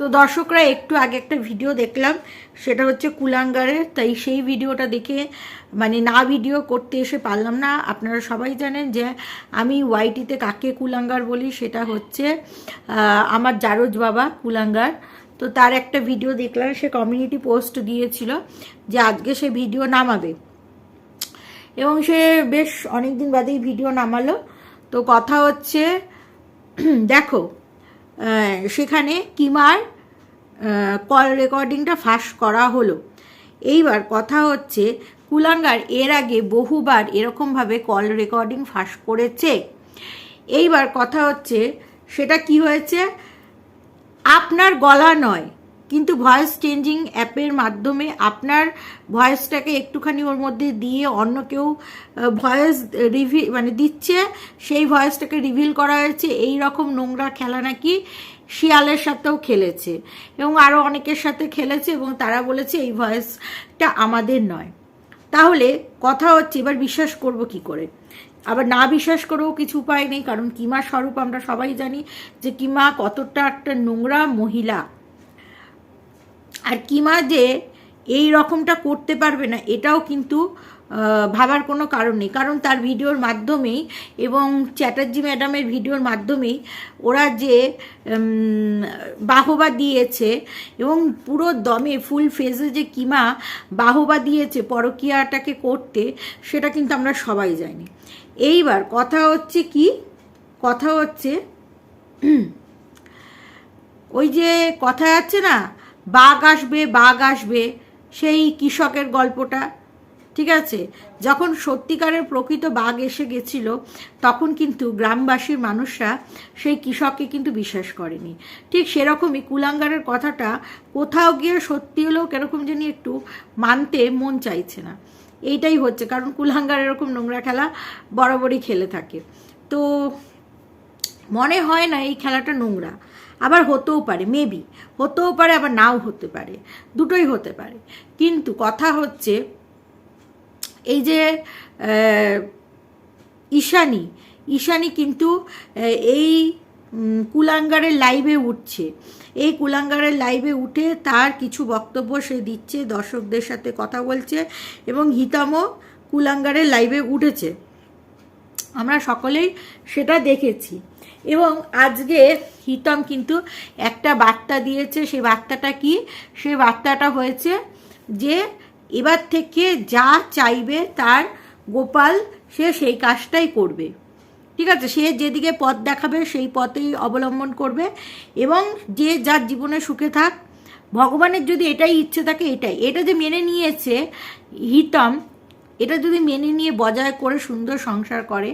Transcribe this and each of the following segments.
তো দর্শকরা, একটু আগে একটা ভিডিও দেখলাম, সেটা হচ্ছে কুলাঙ্গারের। তাই সেই ভিডিওটা দেখে মানে না ভিডিও করতে এসে পারলাম না। আপনারা সবাই জানেন যে আমি ওয়াইটিতে কাকে কুলাঙ্গার বলি, সেটা হচ্ছে আমার জারজ বাবা কুলাঙ্গার। তো তার একটা ভিডিও দেখলাম, সে কমিউনিটি পোস্ট দিয়েছিল যে আজকে সে ভিডিও নামাবে। এবং সে বেশ অনেক দিন বাদেই ভিডিও নামালো। তো কথা হচ্ছে, দেখো সেখানে কিমার কল রেকর্ডিংটা ফাঁস করা হলো। এইবার কথা হচ্ছে, কুলাঙ্গার এর আগে বহুবার এরকমভাবে কল রেকর্ডিং ফাঁস করেছে। এইবার কথা হচ্ছে, সেটা কি হয়েছে? আপনার গলা নয় কিন্তু ভয়েস চেঞ্জিং অ্যাপের মাধ্যমে আপনার ভয়েসটাকে একটুখানি ওর মধ্যে দিয়ে অন্য কেউ ভয়েস রিভি মানে দিচ্ছে, সেই ভয়েসটাকে রিভিল করা হয়েছে। এই রকম নোংরা খেলা নাকি শিয়ালের সাথেও খেলেছে এবং আরও অনেকের সাথে খেলেছে এবং তারা বলেছে এই ভয়েসটা আমাদের নয়। তাহলে কথা হচ্ছে, এবার বিশ্বাস করব কি করে? আবার না বিশ্বাস করেও কিছু উপায় নেই, কারণ কিমা স্বরূপ আমরা সবাই জানি যে কিমা কতটা একটা নোংরা মহিলা। আর কিমা যে এই রকমটা করতে পারবে না, এটাও কিন্তু ভাবার কোনো কারণ নেই। কারণ তার ভিডিওর মাধ্যমেই এবং চ্যাটার্জি ম্যাডামের ভিডিওর মাধ্যমেই ওরা যে বাহবা দিয়েছে এবং পুরো দমে ফুল ফেজে যে কিমা বাহবা দিয়েছে পরকীয়াটাকে করতে, সেটা কিন্তু আমরা সবাই জানি। এইবার কথা হচ্ছে কি? কথা হচ্ছে, ওই যে কথা আছে না বাঘ আসবে বাঘ আসবে, সেই কৃষকের গল্পটা, ঠিক আছে? যখন সত্যিকারের প্রকৃত বাঘ এসে গেছিল, তখন কিন্তু গ্রামবাসীর মানুষরা সেই কৃষককে কিন্তু বিশ্বাস করেনি। ঠিক সেরকমই কুলাঙ্গারের কথাটা কোথাও গিয়ে সত্যি হলেও কেরকম জানি একটু মানতে মন চাইছে না। এইটাই হচ্ছে, কারণ কুলাঙ্গার এরকম নোংরা খেলা বরাবরই খেলে থাকে। তো মনে হয় না এই খেলাটা নোংরা। আবার হতেও পারে মেবি হতেও পারে, আবার নাও হতে পারে, দুটোই হতে পারে। কিন্তু কথা হচ্ছে, এই যে ঈশানী ঈশানী কিন্তু এই কুলাঙ্গারের লাইভে উঠছে। এই কুলাঙ্গারের লাইভে উঠে তার কিছু বক্তব্য সে দিচ্ছে, দর্শকদের সাথে কথা বলছে এবং হিতামও কুলাঙ্গারের লাইভে উঠেছে। আমরা সকলেই সেটা দেখেছি। এবং আজকে হিতম কিন্তু একটা বার্তা দিয়েছে, সেই বার্তাটা কি? সেই বার্তাটা হয়েছে যে, এবার থেকে যা চাইবে তার গোপাল সে সেই কাজটাই করবে। ঠিক আছে? সে যেদিকে পথ দেখাবে সেই পথেই অবলম্বন করবে এবং যে যার জীবনে সুখে থাক, ভগবানের যদি এটাই ইচ্ছে থাকে এটাই। এটা যে মেনে নিয়েছে হিতম এটা যদি মেনে নিয়ে বজায় করে সুন্দর সংসার করে,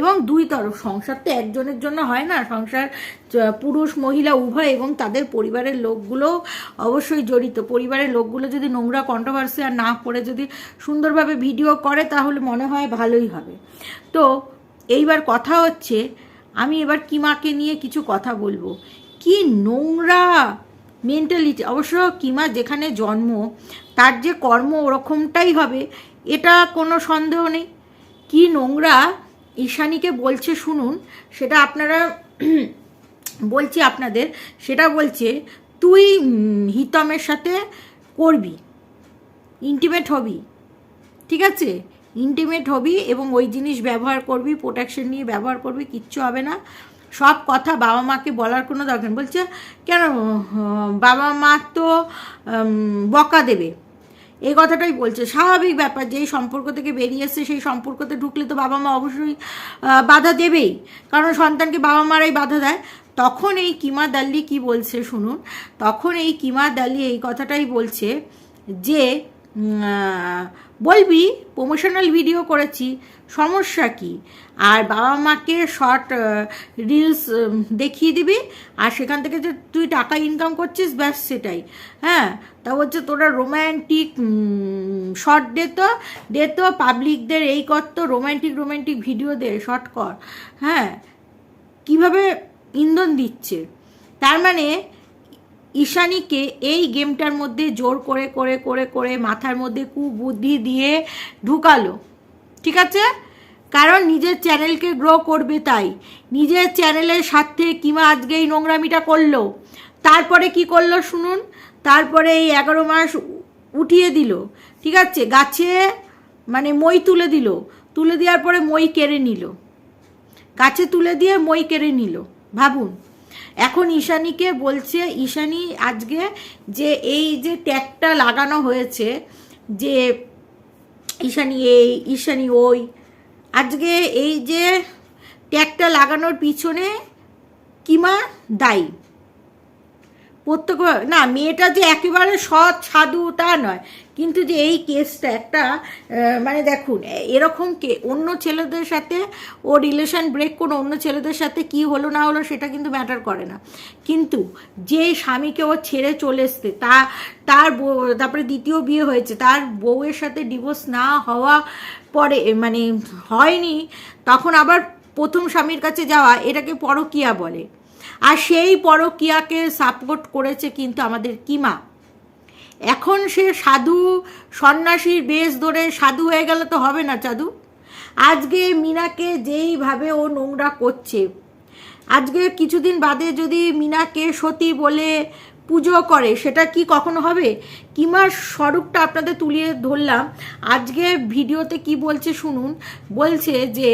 এবং দুই তরফ, সংসার তো একজনের জন্য হয় না, সংসার পুরুষ, মহিলা, উভয়, এবং তাদের পরিবারের লোকগুলো অবশ্যই জড়িত। পরিবারের লোকগুলো যদি নোংরা কন্ট্রোভার্সি আর না করে যদি সুন্দরভাবে ভিডিও করে, তাহলে মনে হয় ভালোই হবে। তো, এইবার কথা হচ্ছে, আমি এবার কিমাকে নিয়ে কিছু কথা বলব? কি নোংরা মেন্টালিটি অবশ্য কিমা যেখানে জন্ম, তার যে কর্ম ওরকমটাই হবে এটা কোনো সন্দেহ নেই। কি নোংরা ঈশানীকে বলছে শুনুন, সেটা আপনারা বলছি আপনাদের, সেটা বলছে, তুই হিতমের সাথে করবি ইন্টিমেট হবি, ঠিক আছে? ইন্টিমেট হবি এবং ওই জিনিস ব্যবহার করবি প্রোটেকশন নিয়ে ব্যবহার করবি, কিচ্ছু হবে না। সব কথা বাবা মাকে বলার কোনো দরকার। বলছে, কেন? বাবা মা তো বকা দেবে। এই কথাটাই বলছে। স্বাভাবিক ব্যাপার, যেই সম্পর্ক থেকে বেরিয়ে এসছে, সেই সম্পর্কতে ঢুকলে তো বাবা মা অবশ্যই বাধা দেবেই। কারণ সন্তানকে বাবা মারাই বাধা দেয়। তখন এই কিমা দাল্লি কি বলছে শুনুন? তখন এই কিমা দাল্লি এই কথাটাই বলছে যে বলবি প্রমোশনাল ভিডিও করেছি, সমস্যা কি? আর বাবা মাকে শর্ট রিলস দেখিয়ে দিবি, আর সেখান থেকে যে তুই টাকা ইনকাম করছিস, ব্যাস সেটাই। হ্যাঁ? তা বলছে, তোরা রোম্যান্টিক শর্ট দে তো দে তো পাবলিকদের এই কর তো রোম্যান্টিক রোম্যান্টিক ভিডিও দে শর্ট কর। হ্যাঁ? কীভাবে ইন্ধন দিচ্ছে? তার মানে ঈশানীকে এই গেমটার মধ্যে জোর করে করে করে করে মাথার মধ্যে কুবুদ্ধি দিয়ে ঢুকালো। ঠিক আছে? কারণ নিজের চ্যানেলকে গ্রো করবে তাই। নিজের চ্যানেলের স্বার্থে কিমা আজকে এই নোংরামিটা করল। তারপরে কি করল শুনুন? তারপরে এই এগারো মাস উঠিয়ে দিল। ঠিক আছে? গাছে মানে মই তুলে দিল। তুলে দেওয়ার পরে মই কেড়ে নিল। গাছে তুলে দিয়ে মই কেড়ে নিল। ভাবুন। এখন ঈশানীকে বলছে, ঈশানী আজকে যে এই যে ট্যাগটা লাগানো হয়েছে, যে ঈশানী এই, ঈশানী ওই, আজকে এই যে ট্যাগটা লাগানোর পিছনে কিমা দায়ী? প্রত্যেক না, মেয়েটা যে একেবারে সৎ, সাধু, তা নয়। কিন্তু যে এই কেসটা একটা মানে দেখুন, এরকম কে, অন্য ছেলেদের সাথে ও রিলেশন ব্রেক করে অন্য ছেলেদের সাথে কি হলো না হলো সেটা কিন্তু ম্যাটার করে না। কিন্তু যে স্বামীকে ও ছেড়ে চলে এসছে, তা, তার তারপরে দ্বিতীয় বিয়ে হয়েছে, তার বউয়ের সাথে ডিভোর্স না হওয়া পরে মানে হয়নি, তখন আবার প্রথম স্বামীর কাছে যাওয়া, এটাকে পরকিয়া বলে। আর সেই পরকিয়াকে সাপোর্ট করেছে কিন্তু আমাদের কিমা। এখন সে সাধু সন্ন্যাসীর বেশ ধরে সাধু হয়ে গেলে তো হবে না চাদু। আজকে মিনাকে যেইভাবে ও নোংরা করছে, আজকে কিছুদিন বাদে যদি মিনাকে সতী বলে পুজো করে, সেটা কি কখনো হবে? কিমার স্বরূপটা আপনাদের তুলিয়ে ধরলাম। আজকে ভিডিওতে কি বলছে শুনুন। বলছে যে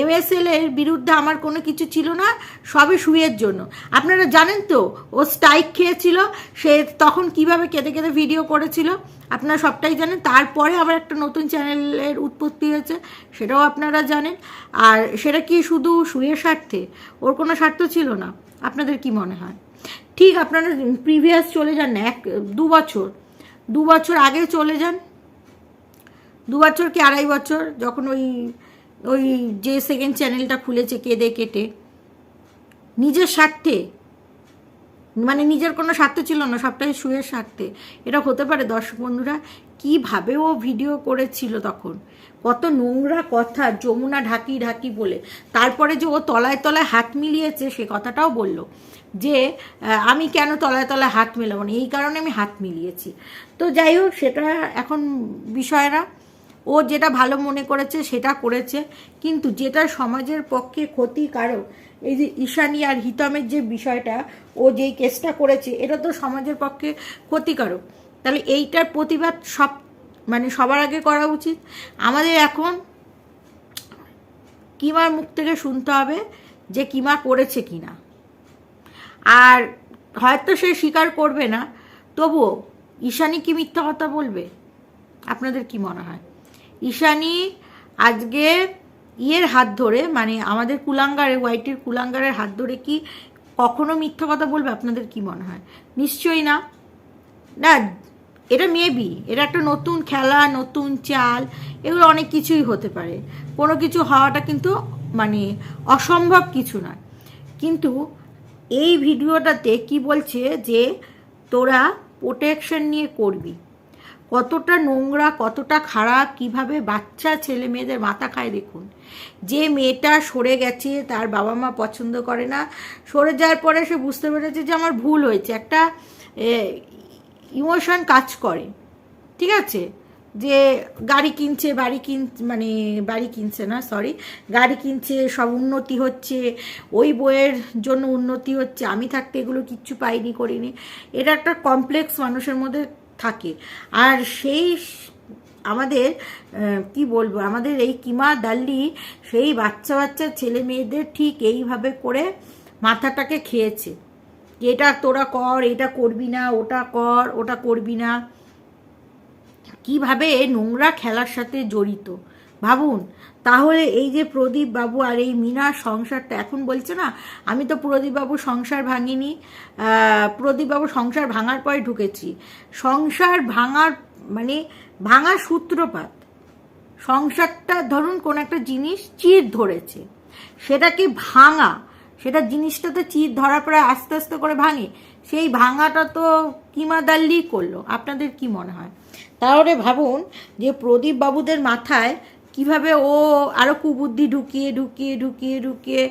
এমএসএল এর বিরুদ্ধে আমার কোনো কিছু ছিল না, সবই শুয়ের জন্য। আপনারা জানেন তো, ও স্ট্রাইক খেয়েছিল, সে তখন কীভাবে কেঁদে কেঁদে ভিডিও করেছিল, আপনারা সবটাই জানেন। তারপরে আবার একটা নতুন চ্যানেলের উৎপত্তি হয়েছে, সেটাও আপনারা জানেন। আর সেটা কি শুধু শুয়ের স্বার্থে? ওর কোনো স্বার্থ ছিল না। আপনাদের কি মনে হয়? ঠিক আপনারা প্রিভিয়াস চলে যান না, এক, দু বছর। দু বছর আগে চলে যান। দু বছর কি আড়াই বছর? যখন ওই ওই যে সেকেন্ড চ্যানেলটা খুলেছে কেঁদে কেটে, নিজের স্বার্থে মানে নিজের কোনো স্বার্থ ছিল না, সবটাই শুয়ের স্বার্থে। এটা হতে পারে দর্শক বন্ধুরা, কীভাবে ও ভিডিও করেছিল তখন? কত নোংরা কথা, যমুনা ঢাকি ঢাকি বলে। তারপরে যে ও তলায় তলায় হাত মিলিয়েছে, সে কথাটাও বলল যে আমি কেন তলায় তলায় হাত মেলাবো না? এই কারণে আমি হাত মিলিয়েছি। তো যাই হোক, সেটা এখন বিষয় না। ও যেটা ভালো মনে করেছে সেটা করেছে। কিন্তু যেটা সমাজের পক্ষে ক্ষতিকারক, এই যে ঈশানি আর হিতমের যে বিষয়টা, ও যেই কেসটা করেছে, এটা তো সমাজের পক্ষে ক্ষতিকারক। তাহলে এইটার প্রতিবাদ সব মানে সবার আগে করা উচিত। আমাদের এখন কিমার মুখ থেকে শুনতে হবে যে কিমা করেছে কি না আর হয়তো সে স্বীকার করবে না, তবুও ঈশানী কি মিথ্যা কথা বলবে? আপনাদের কি মনে হয়? ঈশানী আজকে ইয়ের হাত ধরে মানে আমাদের কুলাঙ্গারে হোয়াইটের কুলাঙ্গারের হাত ধরে কি কখনো মিথ্যা কথা বলবে? আপনাদের কি মনে হয়? নিশ্চয়ই না। না, এটা মেবি এটা একটা নতুন খেলা, নতুন চাল, এগুলো অনেক কিছুই হতে পারে। কোনো কিছু হওয়াটা কিন্তু মানে অসম্ভব কিছু নয়। কিন্তু এই ভিডিওটাতে কি বলছে যে তোরা প্রোটেকশন নিয়ে করবি? কতটা নোংরা, কতটা খারাপ, কীভাবে বাচ্চা, ছেলে মেয়েদের মাথা খায় দেখুন। যে মেয়েটা সরে গেছে, তার বাবা মা পছন্দ করে না, সরে যাওয়ার পরে সে বুঝতে পেরেছে যে আমার ভুল হয়েছে। একটা ইমোশন কাজ করে, ঠিক আছে? যে গাড়ি কিনছে, বাড়ি কিন মানে বাড়ি কিনছে না সরি গাড়ি কিনছে, সব উন্নতি হচ্ছে, ওই বইয়ের জন্য উন্নতি হচ্ছে, আমি থাকতে এগুলো কিচ্ছু পাইনি, করিনি। এটা একটা কমপ্লেক্স মানুষের মধ্যে থাকে। আর সেই আমাদের কি বলব, আমাদের এই কিমা দাল্লি, সেই বাচ্চা বাচ্চা ছেলে মেয়েদের ঠিক এইভাবে করে মাথাটাকে খেয়েছে। এটা তোরা কর, এটা করবি না, ওটা কর, ওটা করবি না। কীভাবে নোংরা খেলার সাথে জড়িত? ভাবুন তাহলে এই যে প্রদীপ বাবু আর এই মিনার সংসারটা এখন বলছে না আমি তো প্রদীপ বাবু সংসার ভাঙিনি আহ, প্রদীপ বাবু সংসার ভাঙার পরে ঢুকেছি। সংসার ভাঙার মানে ভাঙার সূত্রপাত সংসারটা ধরুন কোন একটা জিনিস চির ধরেছে সেটাকে ভাঙা সেটা জিনিসটাতে চির ধরার পরে আস্তে আস্তে করে ভাঙে সেই ভাঙাটা তো কিমা দাল্লি করল আপনাদের কি মনে হয়? তাহলে ভাবুন যে প্রদীপ বাবুদের মাথায় কীভাবে ও আরও কুবুদ্ধি ঢুকিয়ে ঢুকিয়ে ঢুকিয়ে ঢুকিয়ে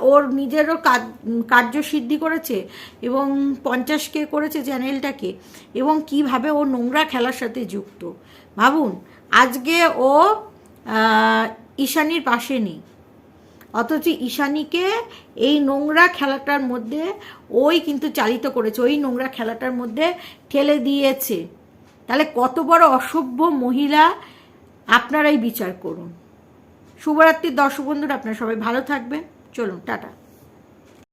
ওর নিজেরও কাজ- কার্যসিদ্ধি করেছে এবং পঞ্চাশকে করেছে চ্যানেলটাকে এবং কীভাবে ও নোংরা খেলার সাথে যুক্ত। ভাবুন, আজকে ও ঈশানির পাশে নেই। অথচ ঈশানীকে এই নোংরা খেলাটার মধ্যে ওই কিন্তু চালিত করেছে, ওই নোংরা খেলাটার মধ্যে ঠেলে দিয়েছে। তাহলে কত বড় অসভ্য মহিলা আপনারাই বিচার করুন। শুভরাত্রির দর্শক বন্ধুরা আপনারা সবাই ভালো থাকবেন। চলুন টাটা।